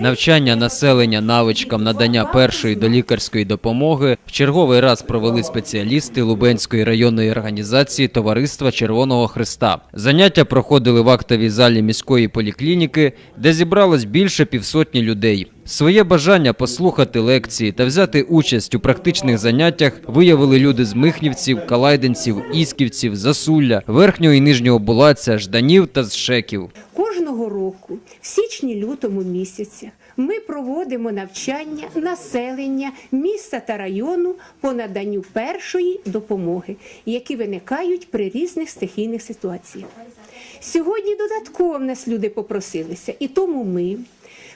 Навчання населення навичкам надання першої долікарської допомоги в черговий раз провели спеціалісти Лубенської районної організації Товариства Червоного Христа. Заняття проходили в актовій залі міської поліклініки, де зібралось більше півсотні людей. Своє бажання послухати лекції та взяти участь у практичних заняттях виявили люди з Михнівців, Калайденців, Ісківців, Засулля, Верхнього і Нижнього Булаця, Жданів та Зшеків. Кожного року, в січні-лютому місяці, ми проводимо навчання населення міста та району по наданню першої допомоги, які виникають при різних стихійних ситуаціях. Сьогодні додатково в нас люди попросилися, і тому ми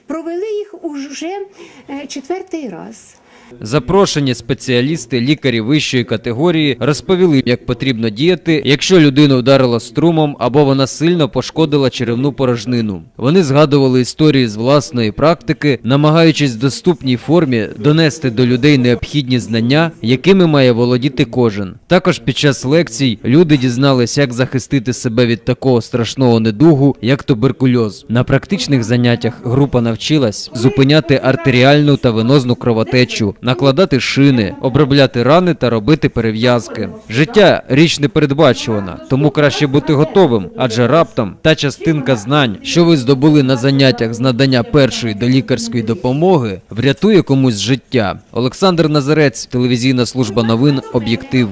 провели їх уже е, четвертий раз. Запрошені спеціалісти, лікарі вищої категорії розповіли, як потрібно діяти, якщо людину вдарило струмом або вона сильно пошкодила черевну порожнину. Вони згадували історії з власної практики, намагаючись в доступній формі донести до людей необхідні знання, якими має володіти кожен. Також під час лекцій люди дізнались, як захистити себе від такого страшного недугу, як туберкульоз. На практичних заняттях група навчилась зупиняти артеріальну та венозну кровотечу, накладати шини, обробляти рани та робити перев'язки. Життя річ не передбачувана, тому краще бути готовим, адже раптом та частинка знань, що ви здобули на заняттях з надання першої до лікарської допомоги, врятує комусь життя. Олександр Назарець, телевізійна служба новин, об'єктив.